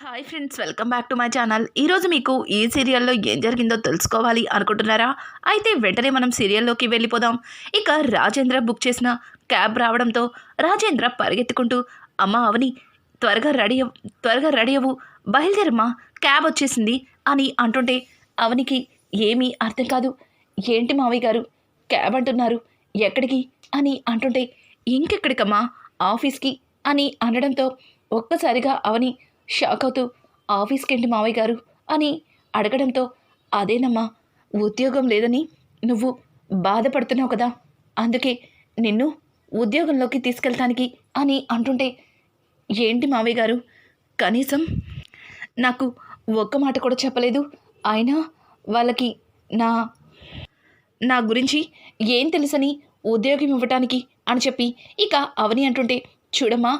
Hi friends welcome back to my channel ఈరోజు మీకు ఈ సీరియల్లో ఏం జరిగిందో తెలుసుకోవాలి అనుకుంటున్నారా? అయితే వెంటనే మనం సీరియల్లోకి వెళ్ళిపోదాం. ఇక రాజేంద్ర బుక్ చేసిన క్యాబ్ రావడంతో రాజేంద్ర పరిగెత్తుకుంటూ అమ్మ అవని త్వరగా రెడీ అవ్- త్వరగా రెడీ అవ్వు బయలుదేరమ్మా క్యాబ్ వచ్చేసింది అని అంటుంటే అవనికి ఏమీ అర్థం కాదు. ఏంటి మావయ్య గారు? క్యాబ్ అంటున్నారు. ఎక్కడికి? అని అంటుంటే ఇంకెక్కడికమ్మా? ఆఫీస్కి అని అనడంతో ఒక్కసారిగా అవని షాక్ అవుతూ ఆఫీస్కి ఏంటి మావయ్య గారు అని అడగడంతో అదేనమ్మా ఉద్యోగం లేదని నువ్వు బాధపడుతున్నావు కదా అందుకే నిన్ను ఉద్యోగంలోకి తీసుకెళ్తానికి అని అంటుంటే ఏంటి మావయ్య గారు కనీసం నాకు ఒక్క మాట కూడా చెప్పలేదు. అయినా వాళ్ళకి నా నా గురించి ఏం తెలుసని ఉద్యోగం ఇవ్వటానికి అని చెప్పి ఇక అవని అంటుంటే చూడమ్మా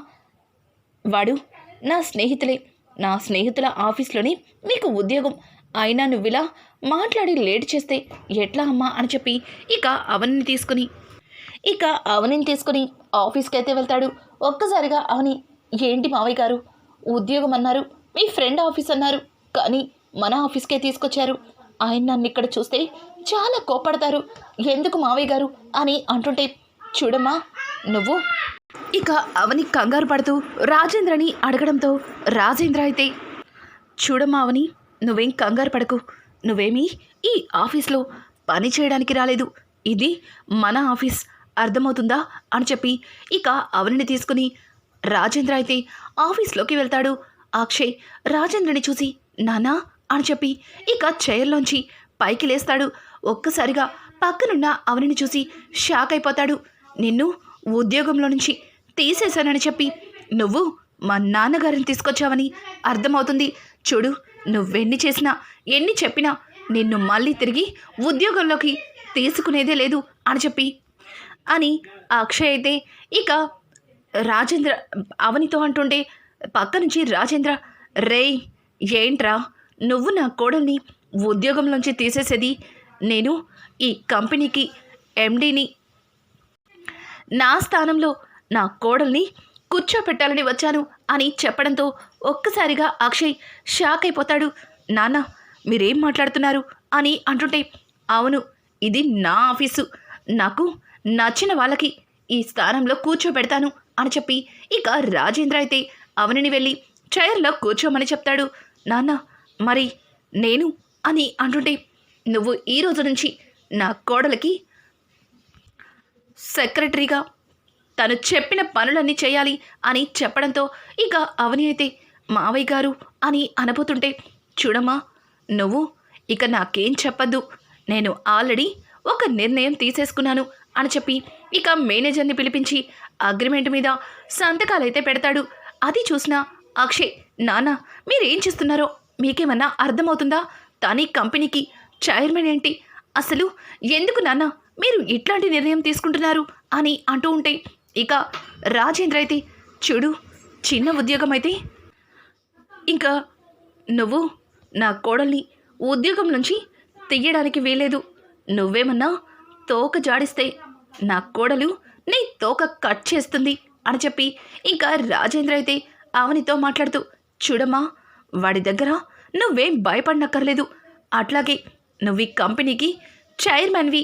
వాడు నా స్నేహితులే నా స్నేహితుల ఆఫీస్లోనే మీకు ఉద్యోగం. అయినా నువ్వు ఇలా మాట్లాడి లేట్ చేస్తే ఎట్లా అమ్మా అని చెప్పి ఇక అవనిని తీసుకుని ఇక అవనిని తీసుకుని ఆఫీస్కి అయితే వెళ్తాడు. ఒక్కసారిగా అవని ఏంటి మావయ్య గారు? ఉద్యోగం అన్నారు మీ ఫ్రెండ్ ఆఫీస్ అన్నారు కానీ మన ఆఫీస్కే తీసుకొచ్చారు. ఆయన నన్ను ఇక్కడ చూస్తే చాలా కోపడతారు ఎందుకు మావయ్య గారు? అని అంటుంటే చూడమ్మా నువ్వు ఇక అవని కంగారు పడుతూ రాజేంద్రని అడగడంతో రాజేంద్ర అయితే చూడమ్మా అవని నువ్వేం కంగారు పడకు. నువ్వేమీ ఈ ఆఫీస్లో పని చేయడానికి రాలేదు. ఇది మన ఆఫీస్. అర్థమవుతుందా? అని చెప్పి ఇక అవనిని తీసుకుని రాజేంద్ర అయితే ఆఫీస్లోకి వెళ్తాడు. అక్షయ్ రాజేంద్రని చూసి నానా? అని చెప్పి ఇక చైర్లోంచి పైకి లేస్తాడు. ఒక్కసారిగా పక్కనున్న అవనిని చూసి షాక్ అయిపోతాడు. నిన్ను ఉద్యోగంలో నుంచి తీసేశానని చెప్పి. నువ్వు మా నాన్నగారిని తీసుకొచ్చావని అర్థమవుతుంది. చూడు నువ్వెన్ని చేసినా ఎన్ని చెప్పినా నిన్ను మళ్ళీ తిరిగి ఉద్యోగంలోకి తీసుకునేదే లేదు అని చెప్పి. అని అక్షయ్ అయితే ఇక రాజేంద్ర అవనితో అంటుంటే పక్క నుంచి రాజేంద్ర రేయ్ ఏంట్రా? నువ్వు నా కోడల్ని ఉద్యోగంలోంచి తీసేసేది. నేను ఈ కంపెనీకి ఎండీని నా స్థానంలో నా కోడల్ని కూర్చోపెట్టాలని వచ్చాను అని చెప్పడంతో ఒక్కసారిగా అక్షయ్ షాక్ అయిపోతాడు. నాన్న మీరేం మాట్లాడుతున్నారు? అని అంటుంటే అవును ఇది నా ఆఫీసు. నాకు నచ్చిన వాళ్ళకి ఈ స్థానంలో కూర్చోబెడతాను అని చెప్పి ఇక రాజేంద్ర అయితే అవనిని వెళ్ళి చైర్లో కూర్చోమని చెప్తాడు. నాన్న మరి నేను? అని అంటుంటే నువ్వు ఈ రోజు నుంచి నా కోడలకి సెక్రటరీగా తను చెప్పిన పనులన్నీ చేయాలి అని చెప్పడంతో ఇక అవని అయితే మావయ్య గారు అని అనబోతుంటే చూడమ్మా నువ్వు ఇక నాకేం చెప్పద్దు. నేను ఆల్రెడీ ఒక నిర్ణయం తీసేసుకున్నాను అని చెప్పి ఇక మేనేజర్ని పిలిపించి అగ్రిమెంట్ మీద సంతకాలైతే పెడతాడు. అది చూసిన అక్షయ్ నాన్న మీరేం చేస్తున్నారో మీకేమన్నా అర్థమవుతుందా? తని కంపెనీకి చైర్మన్ ఏంటి? అసలు ఎందుకు నాన్న మీరు ఇట్లాంటి నిర్ణయం తీసుకుంటున్నారు? అని అంటూ ఉంటే ఇక రాజేంద్ర అయితే చూడు చిన్న ఉద్యోగం అయితే ఇంకా నువ్వు నా కోడల్ని ఉద్యోగం నుంచి తీయడానికి వీలేదు నువ్వేమన్నా తోక జాడిస్తే నా కోడలు నీ తోక కట్ చేస్తుంది అని చెప్పి ఇంకా రాజేంద్ర అయితే అవనితో మాట్లాడుతూ చూడమ్మా వాడి దగ్గర నువ్వేం భయపడనక్కర్లేదు. అట్లాగే నువ్వు ఈ కంపెనీకి చైర్మన్వి.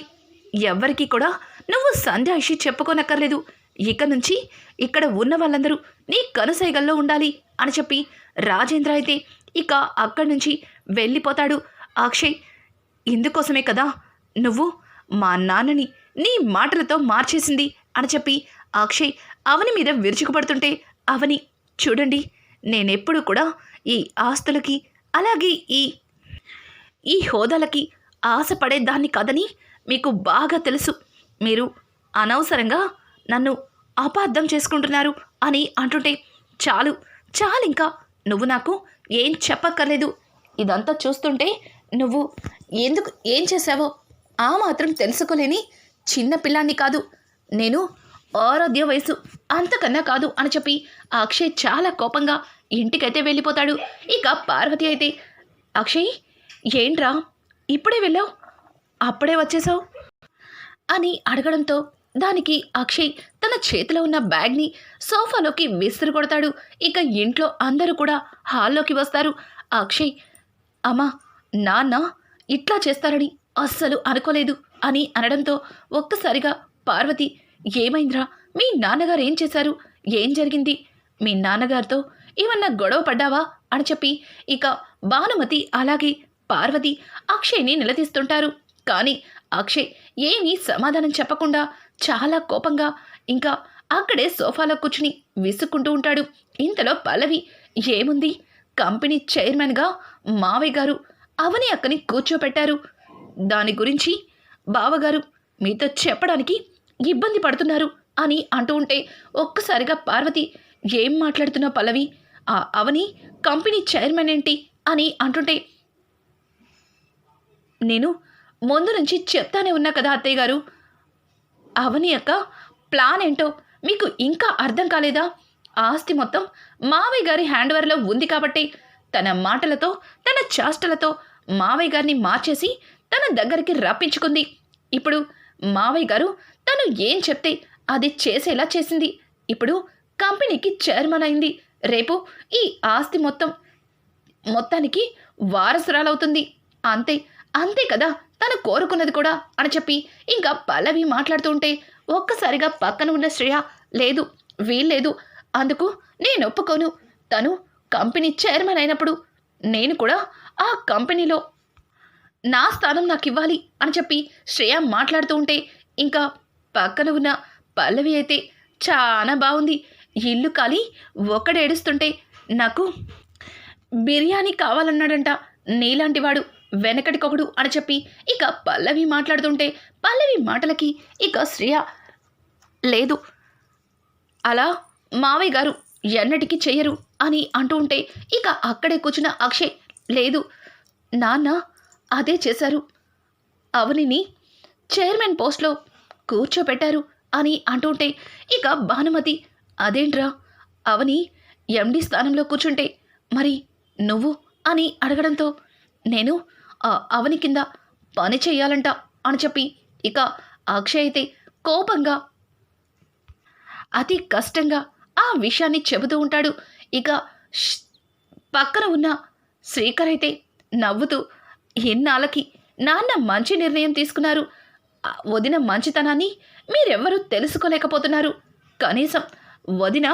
ఎవరికీ కూడా నువ్వు సంజాయిషి చెప్పుకోనక్కర్లేదు. ఇక నుంచి ఇక్కడ ఉన్న వాళ్ళందరూ నీ కనుసైగల్లో ఉండాలి అని చెప్పి రాజేంద్ర అయితే ఇక అక్కడి నుంచి వెళ్ళిపోతాడు. అక్షయ్ ఇందుకోసమే కదా నువ్వు మా నాన్నని నీ మాటలతో మార్చేసింది అని చెప్పి అక్షయ్ అవని మీద విరుచుకుపడుతుంటే అవని చూడండి నేనెప్పుడు కూడా ఈ ఆస్తులకి అలాగే ఈ ఈ హోదాలకి ఆశపడేదాన్ని కాదని మీకు బాగా తెలుసు. మీరు అనవసరంగా నన్ను అపార్థం చేసుకుంటున్నారు అని అంటుంటే చాలు చాలు ఇంకా. నువ్వు నాకు ఏం చెప్పక్కర్లేదు. ఇదంతా చూస్తుంటే నువ్వు ఎందుకు ఏం చేసావో ఆ మాత్రం తెలుసుకోలేని చిన్న పిల్లాన్ని కాదు. నేను ఆరోగ్య వయసు అంతకన్నా కాదు అని చెప్పి అక్షయ్ చాలా కోపంగా ఇంటికైతే వెళ్ళిపోతాడు. ఇక పార్వతి అయితే అక్షయ్ ఏంట్రా ఇప్పుడే వెళ్ళావు? అప్పుడే వచ్చేసావు? అని అడగడంతో దానికి అక్షయ్ తన చేతిలో ఉన్న బ్యాగ్ని సోఫాలోకి విసిరు కొడతాడు ఇక ఇంట్లో అందరూ కూడా హాల్లోకి వస్తారు. అక్షయ్ అమ్మా నాన్న ఇట్లా చేస్తారని అస్సలు అనుకోలేదు అని అనడంతో ఒక్కసారిగా పార్వతి ఏమైందిరా? మీ నాన్నగారు ఏం చేశారు? ఏం జరిగింది? మీ నాన్నగారితో ఏమన్నా గొడవ పడ్డావా? అని చెప్పి ఇక భానుమతి అలాగే పార్వతి అక్షయ్ని నిలదీస్తుంటారు. కానీ అక్షయ్ ఏమీ సమాధానం చెప్పకుండా చాలా కోపంగా ఇంకా అక్కడే సోఫాలో కూర్చుని విసుక్కుంటూ ఉంటాడు. ఇంతలో పల్లవి ఏముంది? కంపెనీ చైర్మన్గా మావయ్య గారు అవని అక్కని కూర్చోపెట్టారు. దాని గురించి బావగారు మీతో చెప్పడానికి ఇబ్బంది పడుతున్నారు అని అంటూ ఉంటే ఒక్కసారిగా పార్వతి ఏం మాట్లాడుతున్నావు పల్లవి? ఆ అవని కంపెనీ చైర్మన్ ఏంటి? అని అంటుంటే నేను ముందు నుంచి చెప్తానే ఉన్నా కదా అత్తయ్య గారు. అవని యొక్క ప్లాన్ ఏంటో మీకు ఇంకా అర్థం కాలేదా? ఆస్తి మొత్తం మావయ్య గారి హ్యాండ్ ఓవర్లో ఉంది కాబట్టి తన మాటలతో తన చేష్టలతో మావయ్య గారిని మార్చేసి తన దగ్గరికి రప్పించుకుంది. ఇప్పుడు మావయ్య గారు తను ఏం చెప్తే అది చేసేలా చేసింది. ఇప్పుడు కంపెనీకి చైర్మన్ అయింది. రేపు ఈ ఆస్తి మొత్తం మొత్తానికి వారసురాలవుతుంది. అంతే అంతే కదా? తను కోరుకున్నది కూడా అని చెప్పి ఇంకా పల్లవి మాట్లాడుతూ ఉంటే ఒక్కసారిగా పక్కన ఉన్న శ్రేయ లేదు వీల్లేదు. అందుకు నేను ఒప్పుకోను. తను కంపెనీ చైర్మన్ అయినప్పుడు నేను కూడా ఆ కంపెనీలో నా స్థానం నాకు ఇవ్వాలి అని చెప్పి శ్రేయ మాట్లాడుతూ ఉంటే ఇంకా పక్కన ఉన్న పల్లవి అయితే చాలా బాగుంది. ఇల్లు కాలి ఒక్కడేడుస్తుంటే నాకు బిర్యానీ కావాలన్నాడంట నీలాంటి వాడు. వెనకటికొకడు అని చెప్పి ఇక పల్లవి మాట్లాడుతుంటే పల్లవి మాటలకి ఇక శ్రేయ లేదు. అలా మావయ్య గారు ఎన్నటికీ చేయరు అని అంటూ ఉంటే ఇక అక్కడే కూర్చున్న అక్షయ్ లేదు. నాన్న అదే చేశారు. అవనిని చైర్మన్ పోస్ట్లో కూర్చోపెట్టారు అని అంటుంటే ఇక భానుమతి అదేంట్రా? అవని ఎండి స్థానంలో కూర్చుంటే మరి నువ్వు? అని అడగడంతో నేను అవని కింద పని చేయాలంట అని చెప్పి ఇక అక్షయ్ అయితే కోపంగా అతి కష్టంగా ఆ విషయాన్ని చెబుతూ ఉంటాడు. ఇక పక్కన ఉన్న శ్రీకర్ అయితే నవ్వుతూ ఎన్నాళ్ళకి నాన్న మంచి నిర్ణయం తీసుకున్నారు. వదిన మంచితనాన్ని మీరెవ్వరూ తెలుసుకోలేకపోతున్నారు. కనీసం వదిన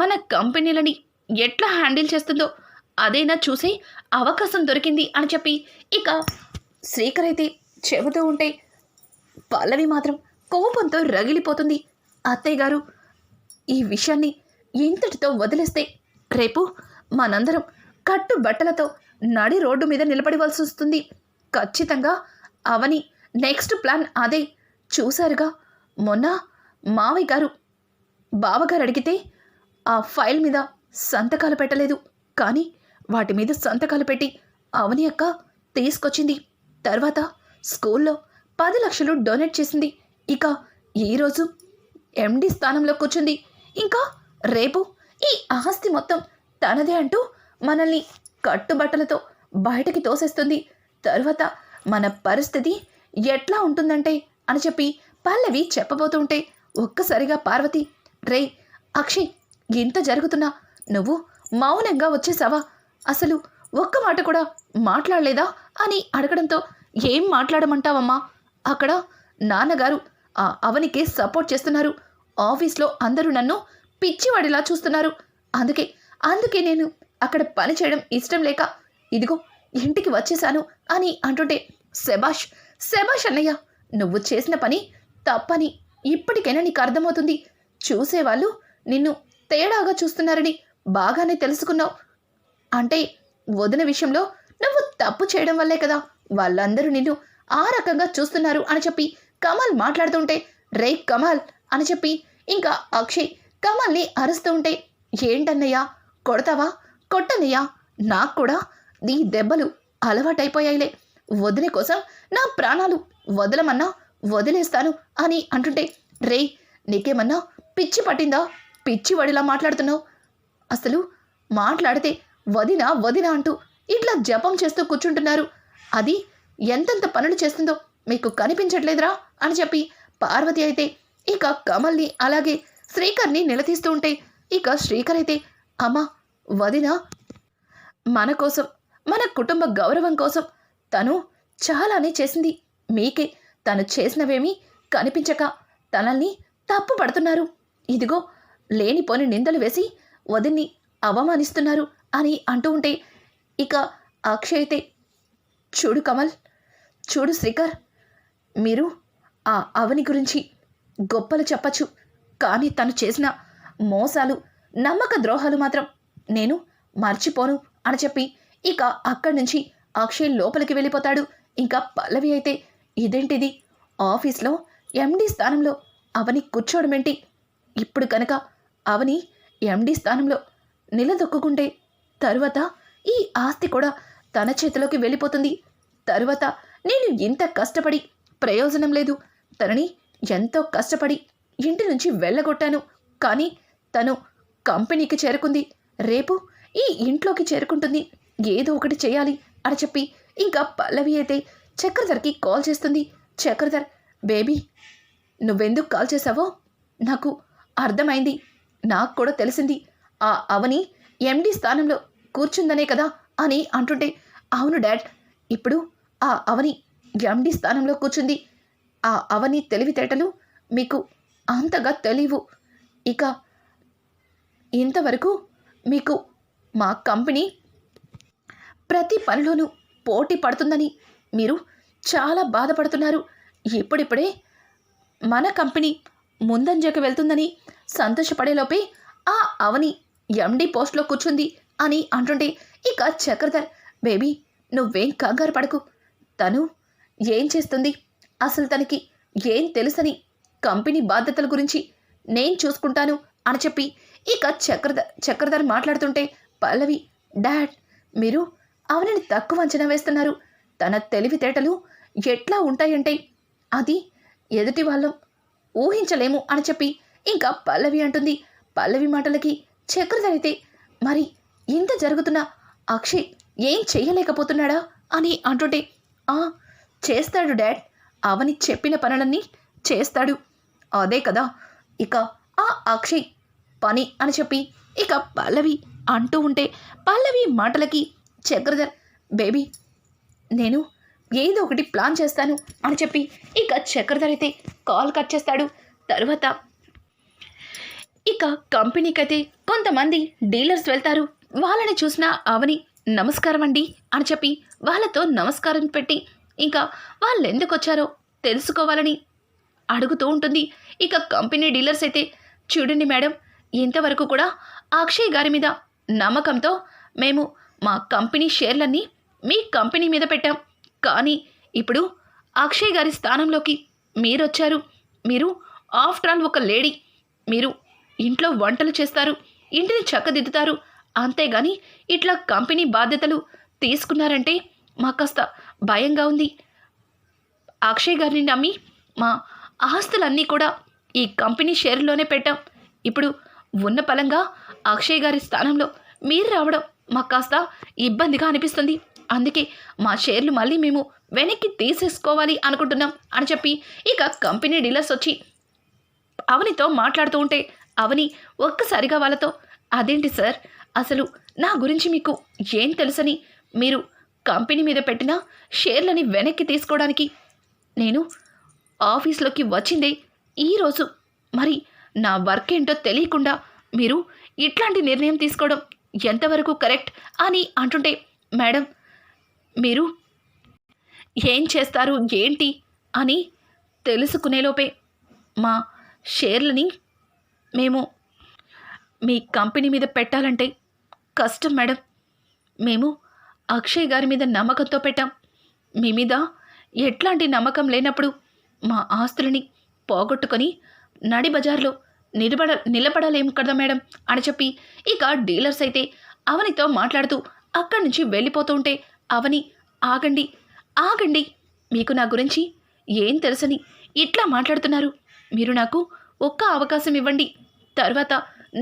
మన కంపెనీలని ఎట్లా హ్యాండిల్ చేస్తుందో అదైనా చూసే అవకాశం దొరికింది అని చెప్పి ఇక శ్రీకర్ అయితే చెబుతూ ఉంటే పల్లవి మాత్రం కోపంతో రగిలిపోతుంది. అత్తయ్య గారు ఈ విషయాన్ని ఇంతటితో వదిలేస్తే రేపు మనందరం కట్టు బట్టలతో నడి రోడ్డు మీద నిలబడివలసి వస్తుంది. ఖచ్చితంగా అవని నెక్స్ట్ ప్లాన్ అదే చూశారుగా. మొన్న మావయ్య గారు బావగారు అడిగితే ఆ ఫైల్ మీద సంతకాలు పెట్టలేదు. కానీ వాటి మీద సంతకాలు పెట్టి అవని అక్క తీసుకొచ్చింది. తర్వాత స్కూల్లో పది లక్షలు డొనేట్ చేసింది. ఇక ఈరోజు ఎండి స్థానంలో కూర్చుంది. ఇంకా రేపు ఈ ఆస్తి మొత్తం తనదే అంటూ మనల్ని కట్టుబట్టలతో బయటకి తోసేస్తుంది. తర్వాత మన పరిస్థితి ఎట్లా ఉంటుందంటే అని చెప్పి పల్లవి చెప్పబోతుంటే ఒక్కసారిగా పార్వతి రే అక్షయ్ ఇంత జరుగుతున్నా నువ్వు మౌనంగా వచ్చేసావా? అసలు ఒక్క మాట కూడా మాట్లాడలేదా అని అడగడంతో ఏం మాట్లాడమంటావమ్మా? అక్కడ నాన్నగారు ఆ సపోర్ట్ చేస్తున్నారు. ఆఫీస్లో అందరూ నన్ను పిచ్చివాడిలా చూస్తున్నారు. అందుకే అందుకే నేను అక్కడ పని చేయడం ఇష్టం లేక ఇదిగో ఇంటికి వచ్చేసాను అని అంటుంటే శబాష్ శబాష్ అన్నయ్య నువ్వు చేసిన పని తప్పని ఇప్పటికైనా నీకు అర్థమవుతుంది. చూసేవాళ్ళు నిన్ను తేడాగా చూస్తున్నారని బాగానే తెలుసుకున్నావు. అంటే వదిన విషయంలో నువ్వు తప్పు చేయడం వల్లే కదా వాళ్ళందరూ నిన్ను ఆ రకంగా చూస్తున్నారు అని చెప్పి కమల్ మాట్లాడుతుంటే రే కమల్ అని చెప్పి ఇంకా అక్షయ్ కమల్ని అరుస్తూ ఉంటే ఏంటన్నయ్యా కొడతావా? కొట్టనయ్యా నాకు కూడా నీ దెబ్బలు అలవాటైపోయాయిలే. వదిన కోసం నా ప్రాణాలు వదలమన్నా వదిలేస్తాను అని అంటుంటే రే నీకేమన్నా పిచ్చి పట్టిందా? పిచ్చి వడిలా మాట్లాడుతున్నావు. అసలు మాట్లాడితే వదిన వదిన అంటూ ఇట్లా జపం చేస్తూ కూర్చుంటున్నారు. అది ఎంతెంత పనులు చేస్తుందో మీకు కనిపించట్లేదురా అని చెప్పి పార్వతి అయితే ఇక కమల్ని అలాగే శ్రీకర్ని నిలదీస్తూ ఉంటే ఇక శ్రీకర్ అయితే అమ్మా వదిన మన కోసం మన కుటుంబ గౌరవం కోసం తను చాలానే చేసింది. మీకే తను చేసినవేమీ కనిపించక తనల్ని తప్పు పడుతున్నారు ఇదిగో లేనిపోని నిందలు వేసి వదిన్ని అవమానిస్తున్నారు. అని అంటూ ఉంటే ఇక అక్షయ్ అయితే చూడు కమల్ చూడు శ్రీకర్ మీరు ఆ అవని గురించి గొప్పలు చెప్పచ్చు కానీ తను చేసిన మోసాలు నమ్మక ద్రోహాలు మాత్రం నేను మర్చిపోను అని చెప్పి ఇక అక్కడి నుంచి అక్షయ్ లోపలికి వెళ్ళిపోతాడు. ఇంకా పల్లవి అయితే ఇదేంటిది? ఆఫీస్లో ఎండీ స్థానంలో అవని కూర్చోవడమేంటి ఇప్పుడు కనుక అవని ఎండీ స్థానంలో నిలదొక్కుంటే తరువాత ఈ ఆస్తి కూడా తన చేతిలోకి వెళ్ళిపోతుంది. తరువాత నేను ఇంత కష్టపడి ప్రయోజనం లేదు. తనని ఎంతో కష్టపడి ఇంటి నుంచి వెళ్ళగొట్టాను. కానీ తను కంపెనీకి చేరుకుంది. రేపు ఈ ఇంట్లోకి చేరుకుంటుంది. ఏదో ఒకటి చేయాలి అని చెప్పి ఇంకా పల్లవి అయితే చక్రధర్కి కాల్ చేస్తుంది. చక్రధర్ బేబీ నువ్వెందుకు కాల్ చేసావో నాకు అర్థమైంది. నాకు కూడా తెలిసింది. ఆ అవని ఎండి స్థానంలో కూర్చుందనే కదా అని అంటుంటే అవును డాడ్ ఇప్పుడు ఆ అవని ఎండి స్థానంలో కూర్చుంది. ఆ అవని తెలివితేటలు మీకు అంతగా తెలియవు. ఇక ఇంతవరకు మీకు మా కంపెనీ ప్రతి పనిలోనూ పోటీ పడుతుందని మీరు చాలా బాధపడుతున్నారు. ఇప్పుడిప్పుడే మన కంపెనీ ముందంజకు వెళ్తుందని సంతోషపడేలోపే ఆ అవని ఎండి పోస్ట్లో కూర్చుంది. అని అంటుంటే ఇక చక్రధర్ బేబీ నువ్వేం కంగారు పడకు. తను ఏం చేస్తుంది? అసలు తనకి ఏం తెలుసని కంపెనీ బాధ్యతల గురించి నేను చూసుకుంటాను అని చెప్పి ఇక చక్రధర్ చక్రధర్ మాట్లాడుతుంటే పల్లవి డాడ్ మీరు అవనిని తక్కువ అంచనా వేస్తున్నారు. తన తెలివితేటలు ఎట్లా ఉంటాయంటే అది ఎదుటి వాళ్ళం ఊహించలేము అని చెప్పి ఇంకా పల్లవి అంటుంది. పల్లవి మాటలకి చక్రధర్ అయితే మరి ఇంత జరుగుతున్నా అక్షయ్ ఏం చెయ్యలేకపోతున్నాడా అని అంటుంటే ఆ చేస్తాడు డాడ్. అవని చెప్పిన పనులన్నీ చేస్తాడు. అదే కదా. ఇక ఆ అక్షయ్ పని అని చెప్పి ఇక పల్లవి అంటూ ఉంటే పల్లవి మాటలకి చక్రధర్ బేబీ నేను ఏదో ఒకటి ప్లాన్ చేస్తాను అని చెప్పి ఇక చక్రధర్ అయితే కాల్ కట్ చేస్తాడు. తర్వాత ఇక కంపెనీకి అయితే కొంతమంది డీలర్స్ వెళ్తారు. వాళ్ళని చూసిన అవని నమస్కారం అండి అని చెప్పి వాళ్ళతో నమస్కారం పెట్టి ఇంకా వాళ్ళు ఎందుకు వచ్చారో తెలుసుకోవాలని అడుగుతూ ఉంటుంది. ఇక కంపెనీ డీలర్స్ అయితే చూడండి మేడం ఇంతవరకు కూడా అక్షయ్ గారి మీద నమ్మకంతో మేము మా కంపెనీ షేర్లన్నీ మీ కంపెనీ మీద పెట్టాం. కానీ ఇప్పుడు అక్షయ్ గారి స్థానంలోకి మీరు వచ్చారు మీరు ఆఫ్టర్ ఆల్ ఒక లేడీ. మీరు ఇంట్లో వంటలు చేస్తారు. ఇంటిని చక్కదిద్దుతారు. అంతేగాని ఇట్లా కంపెనీ బాధ్యతలు తీసుకున్నారంటే మా కాస్త భయంగా ఉంది. అక్షయ్ గారిని నమ్మి మా ఆస్తులన్నీ కూడా ఈ కంపెనీ షేర్లోనే పెట్టాం. ఇప్పుడు ఉన్న పలంగా అక్షయ్ గారి స్థానంలో మీరు రావడం మాకు కాస్త ఇబ్బందిగా అనిపిస్తుంది. అందుకే మా షేర్లు మళ్ళీ మేము వెనక్కి తీసేసుకోవాలి అనుకుంటున్నాం అని చెప్పి ఇక కంపెనీ డీలర్స్ వచ్చి అవనితో మాట్లాడుతూ ఉంటే అవని ఒక్కసారిగా వాళ్ళతో అదేంటి సార్? అసలు నా గురించి మీకు ఏం తెలుసని మీరు కంపెనీ మీద పెట్టిన షేర్లని వెనక్కి తీసుకోవడానికి నేను ఆఫీస్లోకి వచ్చిందే ఈరోజు మరి నా వర్క్ ఏంటో తెలియకుండా మీరు ఇట్లాంటి నిర్ణయం తీసుకోవడం ఎంతవరకు కరెక్ట్ అని అంటుంటే మేడం మీరు ఏం చేస్తారు ఏంటి? అని తెలుసుకునేలోపే మా షేర్లని మేము మీ కంపెనీ మీద పెట్టాలంటే కష్టం మేడం. మేము అక్షయ్ గారి మీద నమ్మకంతో పెట్టాం. మీ మీద ఎట్లాంటి నమ్మకం లేనప్పుడు మా ఆస్తులని పోగొట్టుకొని నడి బజార్లో నిలబడ నిలబడలేము కదా మేడం అని చెప్పి ఇక డీలర్స్ అయితే అవనితో మాట్లాడుతూ అక్కడి నుంచి వెళ్ళిపోతూ ఉంటే అవని ఆగండి ఆగండి మీకు నా గురించి ఏం తెలుసని ఇట్లా మాట్లాడుతున్నారు. మీరు నాకు ఒక్క అవకాశం ఇవ్వండి. తర్వాత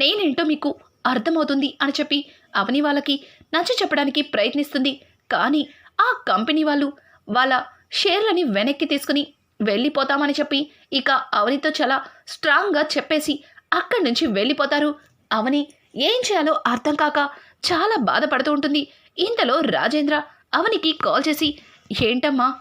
నేనేంటో మీకు అర్థమవుతుంది అని చెప్పి అవని వాళ్ళకి నచ్చ చెప్పడానికి ప్రయత్నిస్తుంది. కానీ ఆ కంపెనీ వాళ్ళు వాళ్ళ షేర్లని వెనక్కి తీసుకుని వెళ్ళిపోతామని చెప్పి ఇక అవనితో చాలా స్ట్రాంగ్గా చెప్పేసి అక్కడి నుంచి వెళ్ళిపోతారు. అవని ఏం చేయాలో అర్థం కాక చాలా బాధపడుతూ ఉంటుంది. ఇంతలో రాజేంద్ర అవనికి కాల్ చేసి ఏంటమ్మా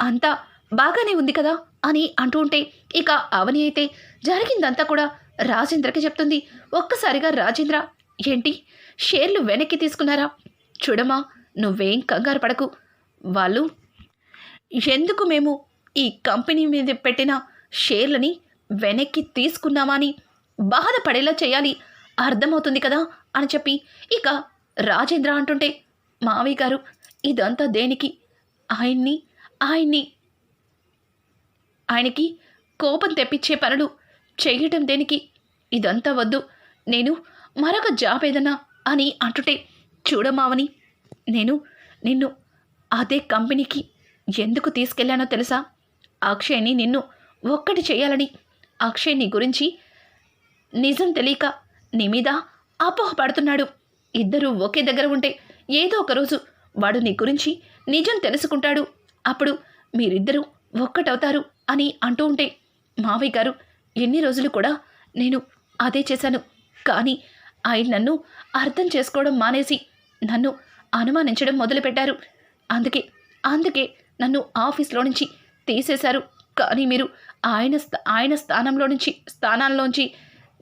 అంతా బాగానే ఉంది కదా? అని అంటూ ఉంటే ఇక అవని అయితే జరిగిందంతా కూడా రాజేంద్రకి చెప్తుంది. ఒక్కసారిగా రాజేంద్ర ఏంటి? షేర్లు వెనక్కి తీసుకున్నారా? చూడమ్మా నువ్వేం కంగారు పడకు. వాళ్ళు ఎందుకు మేము ఈ కంపెనీ మీద పెట్టిన షేర్లని వెనక్కి తీసుకున్నామా అని బాధపడేలా చేయాలి? అర్థమవుతుంది కదా? అని చెప్పి ఇక రాజేంద్ర అంటుంటే మావి గారు ఇదంతా దేనికి? ఆయన్ని ఆయన్ని ఆయనకి కోపం తెప్పించే పనులు చేయటం దేనికి? ఇదంతా వద్దు. నేను మరొక జాబ్ ఏదన్నా అని అంటుంటే చూడమావని నేను నిన్ను అదే కంపెనీకి ఎందుకు తీసుకెళ్ళానో తెలుసా? అక్షయ్ని నిన్ను ఒక్కటి చేయాలని అక్షయ్ నీ గురించి నిజం తెలియక నీ మీద అపోహపడుతున్నాడు. ఇద్దరూ ఒకే దగ్గర ఉంటే ఏదో ఒక రోజు వాడు నీ గురించి నిజం తెలుసుకుంటాడు. అప్పుడు మీరిద్దరూ ఒక్కటవుతారు అని అంటూ ఉంటే మావయ్య గారు ఎన్ని రోజులు కూడా నేను అదే చేశాను. కానీ ఆయన నన్ను అర్థం చేసుకోవడం మానేసి నన్ను అనుమానించడం మొదలుపెట్టారు. అందుకే అందుకే నన్ను ఆఫీస్లో నుంచి తీసేశారు. కానీ మీరు ఆయన ఆయన స్థానంలో నుంచి స్థానాల్లోంచి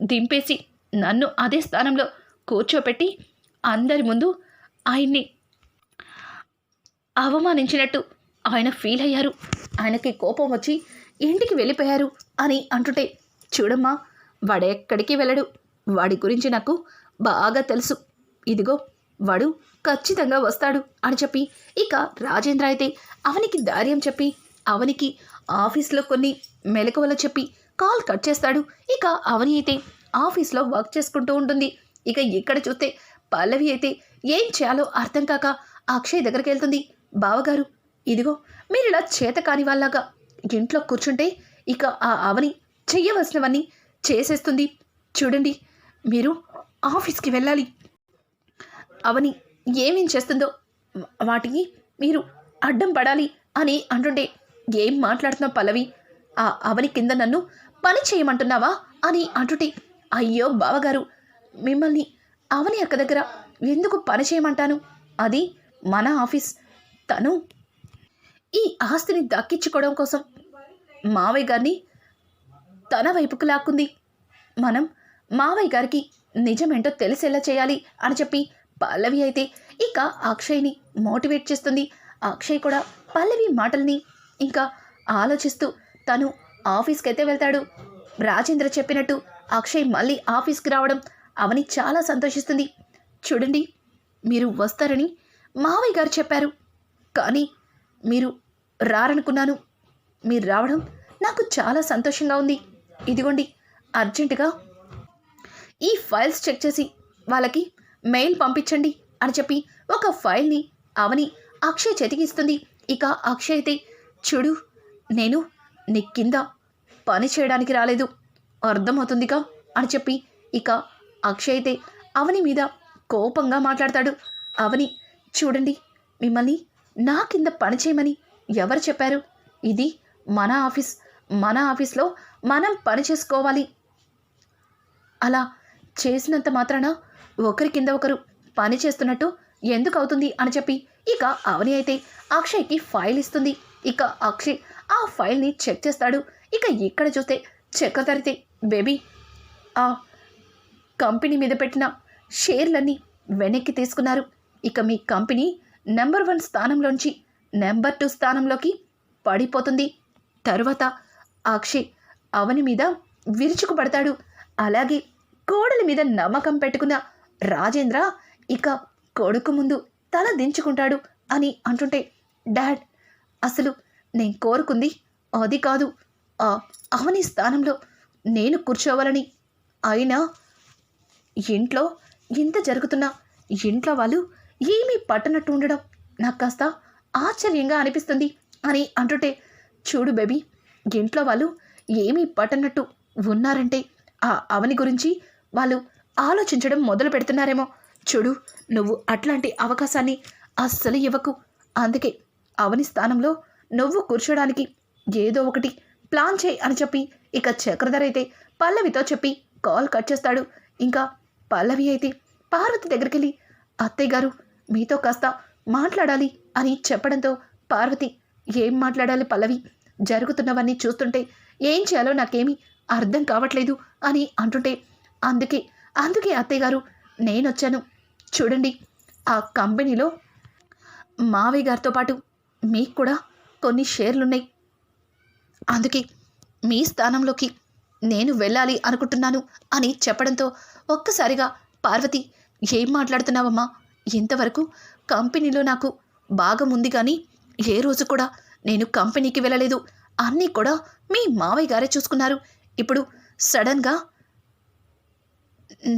దింపేసి నన్ను అదే స్థానంలో కూర్చోపెట్టి అందరి ముందు ఆయన్ని అవమానించినట్టు ఆయన ఫీల్ అయ్యారు. ఆయనకి కోపం వచ్చి ఇంటికి వెళ్ళిపోయారు అని అంటుంటే చూడమ్మా వాడెక్కడికి వెళ్ళడు. వాడి గురించి నాకు బాగా తెలుసు. ఇదిగో వాడు ఖచ్చితంగా వస్తాడు అని చెప్పి. ఇక రాజేంద్ర అయితే అవనికి ధైర్యం చెప్పి అవనికి ఆఫీస్లో కొన్ని మెలకువలు చెప్పి కాల్ కట్ చేస్తాడు. ఇక అవని అయితే ఆఫీస్లో వర్క్ చేసుకుంటూ ఉంటుంది. ఇక ఇక్కడ చూస్తే పల్లవి అయితే ఏం చేయాలో అర్థం కాక అక్షయ్ దగ్గరికి వెళ్తుంది. బావగారు ఇదిగో మీరు ఇలా చేత కాని వాళ్ళగా ఇంట్లో కూర్చుంటే ఇక ఆ అవని చెయ్యవలసినవన్నీ చేసేస్తుంది. చూడండి మీరు ఆఫీస్కి వెళ్ళాలి. అవని ఏమేం చేస్తుందో వాటికి మీరు అడ్డం పడాలి అని అంటుంటే ఏం మాట్లాడుతున్నావు పల్లవి? ఆ అవని కింద నన్ను పని చేయమంటున్నావా అని అంటుంటే అయ్యో బావగారు మిమ్మల్ని అవని అక్క దగ్గర ఎందుకు పని చేయమంటాను? అది మన ఆఫీస్ తను ఈ ఆస్తిని దక్కించుకోవడం కోసం మావయ్య గారిని తన వైపుకు లాక్కుంది. మనం మావయ్య గారికి నిజమేంటో తెలిసేలా చేయాలి అని చెప్పి పల్లవి అయితే ఇక అక్షయ్ని మోటివేట్ చేస్తుంది. అక్షయ్ కూడా పల్లవి మాటల్ని ఇంకా ఆలోచిస్తూ తను ఆఫీస్కి అయితే వెళ్తాడు. రాజేంద్ర చెప్పినట్టు అక్షయ్ మళ్ళీ ఆఫీస్కి రావడం అవని చాలా సంతోషిస్తుంది. చూడండి మీరు వస్తారని మావయ్య గారు చెప్పారు. కానీ మీరు రారనుకున్నాను. మీరు రావడం నాకు చాలా సంతోషంగా ఉంది. ఇదిగోండి అర్జెంటుగా ఈ ఫైల్స్ చెక్ చేసి వాళ్ళకి మెయిల్ పంపించండి అని చెప్పి ఒక ఫైల్ని అవని అక్షయ్ చేతికిస్తుంది ఇక అక్షయ్ అయితే చూడు నేను నీ కింద పని చేయడానికి రాలేదు. అర్థమవుతుందిగా? అని చెప్పి ఇక అక్షయ్ అయితే అవని మీద కోపంగా మాట్లాడతాడు. అవని చూడండి మిమ్మల్ని నా కింద పని చేయమని ఎవరు చెప్పారు? ఇది మన ఆఫీస్ మన ఆఫీస్లో మనం పని చేసుకోవాలి. అలా చేసినంత మాత్రాన ఒకరి కింద ఒకరు పని చేస్తున్నట్టు ఎందుకు అవుతుంది అని చెప్పి ఇక అవని అయితే అక్షయ్కి ఫైల్ ఇస్తుంది. ఇక అక్షయ్ ఆ ఫైల్ని చెక్ చేస్తాడు. ఇక ఇక్కడ చూస్తే చెక్క తరితే బేబీ ఆ కంపెనీ మీద పెట్టిన షేర్లన్నీ వెనక్కి తీసుకున్నారు. ఇక మీ కంపెనీ నెంబర్ వన్ స్థానంలోంచి నెంబర్ టూ స్థానంలోకి పడిపోతుంది. తరువాత అక్షయ్ అవని మీద విరుచుకుపడతాడు. అలాగే కోడలి మీద నమ్మకం పెట్టుకున్న రాజేంద్ర ఇక కొడుకు ముందు తల దించుకుంటాడు అని అంటుంటే డాడ్ అసలు నేను కోరుకుంది అది కాదు. ఆ అవని స్థానంలో నేను కూర్చోవాలని. అయినా ఇంట్లో ఇంత జరుగుతున్నా ఇంట్లో వాళ్ళు ఏమీ పట్టనట్టు ఉండడం నాకు కాస్త ఆశ్చర్యంగా అనిపిస్తుంది అని అంటుంటే చూడు బేబీ ఇంట్లో వాళ్ళు ఏమీ పట్టనట్టు ఉన్నారంటే ఆ అవని గురించి వాళ్ళు ఆలోచించడం మొదలు పెడుతున్నారేమో. చూడు నువ్వు అట్లాంటి అవకాశాన్ని అస్సలు ఇవ్వకు. అందుకే అవని స్థానంలో నువ్వు కూర్చోడానికి ఏదో ఒకటి ప్లాన్ చేయి అని చెప్పి ఇక చక్రధర్ అయితే పల్లవితో చెప్పి కాల్ కట్ చేస్తాడు. ఇంకా పల్లవి అయితే పార్వతి దగ్గరికి వెళ్ళి అత్తయ్య గారు మీతో కాస్త మాట్లాడాలి అని చెప్పడంతో పార్వతి ఏం మాట్లాడాలి పల్లవి? జరుగుతున్నవన్నీ చూస్తుంటే ఏం చేయాలో నాకేమీ అర్థం కావట్లేదు అని అంటుంటే అందుకే అందుకే అత్తయ్యగారు నేనొచ్చాను. చూడండి ఆ కంపెనీలో మావయ్య గారితో పాటు మీకు కూడా కొన్ని షేర్లున్నాయి. అందుకే మీ స్థానంలోకి నేను వెళ్ళాలి అనుకుంటున్నాను అని చెప్పడంతో ఒక్కసారిగా పార్వతి ఏం మాట్లాడుతున్నావమ్మా? ఇంతవరకు కంపెనీలో నాకు భాగం ఉంది కానీ ఏ రోజు కూడా నేను కంపెనీకి వెళ్ళలేదు. అన్నీ కూడా మీ మావయ్య గారే చూసుకున్నారు. ఇప్పుడు సడన్గా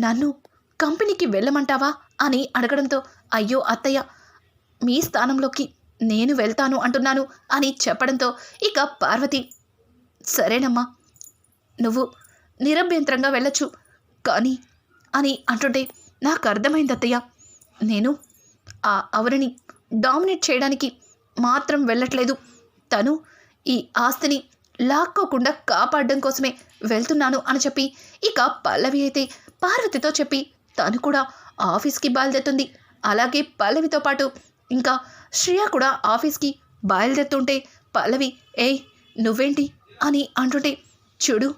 నన్ను కంపెనీకి వెళ్ళమంటావా అని అడగడంతో అయ్యో అత్తయ్య మీ స్థానంలోకి నేను వెళ్తాను అంటున్నాను అని చెప్పడంతో ఇక పార్వతి సరేనమ్మా నువ్వు నిరభ్యంతరంగా వెళ్ళొచ్చు కానీ అని అంటుంటే నాకు అర్థమైంది అత్తయ్య నేను ఆ అవరిని డామినేట్ చేయడానికి మాత్రం వెళ్ళట్లేదు. తను ఈ ఆస్తిని లాక్కోకుండా కాపాడడం కోసమే వెళ్తున్నాను అని చెప్పి ఇక పల్లవి అయితే పార్వతితో చెప్పి తను కూడా ఆఫీస్కి బయలుదేరుతుంది. అలాగే పల్లవితో పాటు ఇంకా శ్రియ కూడా ఆఫీస్కి బయలుదేరుతుంటే పల్లవి ఏయ్ నువ్వేంటి? అని అంటుంటే చూడు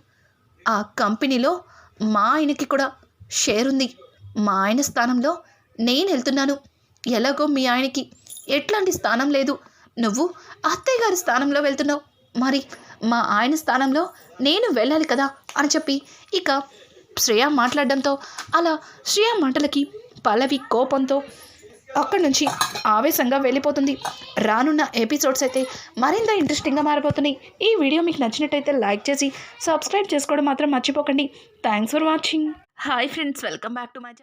ఆ కంపెనీలో మా ఆయనకి కూడా షేర్ ఉంది. మా ఆయన స్థానంలో నేను వెళ్తున్నాను. ఎలాగో మీ ఆయనకి ఎట్లాంటి స్థానం లేదు. నువ్వు అత్తయ్య గారి స్థానంలో వెళ్తున్నావు. మరి మా ఆయన స్థానంలో నేను వెళ్ళాలి కదా? అని చెప్పి ఇక శ్రేయ మాట్లాడడంతో అలా శ్రేయ మాటలకి పల్లవి కోపంతో అక్కడి నుంచి ఆవేశంగా వెళ్ళిపోతుంది. రానున్న ఎపిసోడ్స్ అయితే మరింత ఇంట్రెస్టింగ్గా మారిపోతున్నాయి ఈ వీడియో మీకు నచ్చినట్టయితే లైక్ చేసి సబ్స్క్రైబ్ చేసుకోవడం మాత్రం మర్చిపోకండి. Thanks for watching. Hi friends welcome back to my